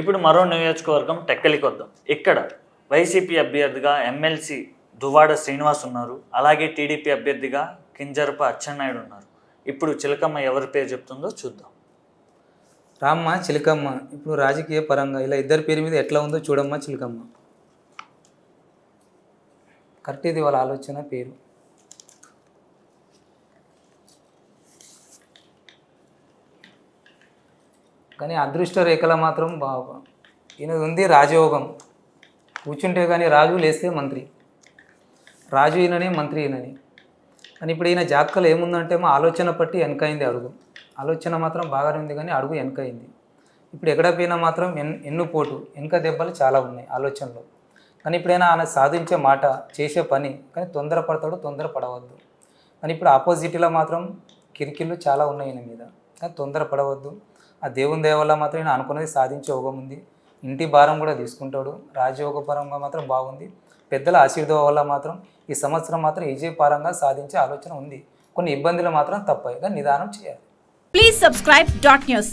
ఇప్పుడు మరో నియోజకవర్గం టెక్కలికి వద్దాం ఇక్కడ వైసీపీ అభ్యర్థిగా ఎమ్మెల్సీ దువ్వాడ శ్రీనివాస్ ఉన్నారు. అలాగే టీడీపీ అభ్యర్థిగా కింజరప అచ్చెన్నాయుడు ఉన్నారు. ఇప్పుడు చిలకమ్మ ఎవరి పేరు చెప్తుందో చూద్దాం. రామ్మ చిలకమ్మ. ఇప్పుడు రాజకీయ పరంగా ఇలా ఇద్దరి పేరు మీద ఎట్లా ఉందో చూడమ్మా చిలకమ్మ. కరెక్ట్ ఇది వాళ్ళ ఆలోచన పేరు. కానీ అదృష్ట రేఖలో మాత్రం బాగా ఈయనది ఉంది రాజయోగం. కూర్చుంటే కానీ రాజు లేస్తే మంత్రి. రాజు ఈయననే మంత్రి ఈయనని. కానీ ఇప్పుడు ఈయన జాతకలు ఏముందంటే మా ఆలోచన పట్టి వెనకైంది అడుగు. ఆలోచన మాత్రం బాగానే ఉంది కానీ అడుగు వెనకైంది ఇప్పుడు ఎక్కడ పోయినా మాత్రం ఎన్ ఎన్నుపోటు వెనక దెబ్బలు చాలా ఉన్నాయి ఆలోచనలో. కానీ ఇప్పుడైనా ఆయన సాధించే మాట చేసే పని కానీ తొందరపడతాడు తొందరపడవద్దు. కానీ ఇప్పుడు ఆపోజిట్లో మాత్రం కిరికిళ్ళు చాలా ఉన్నాయి ఈయన మీద. కానీ తొందరపడవద్దు. ఆ దేవుని దయ వల్ల మాత్రం ఈయన అనుకున్నది సాధించే యోగం ఉంది. ఇంటి భారం కూడా తీసుకుంటాడు. రాజయోగపరంగా మాత్రం బాగుంది. పెద్దల ఆశీర్వాదం వల్ల మాత్రం ఈ సంవత్సరం మాత్రం విజయపరంగా సాధించే ఆలోచన ఉంది. కొన్ని ఇబ్బందులు మాత్రం తప్పాయి. నిదానం చేయాలి. Please subscribe dot news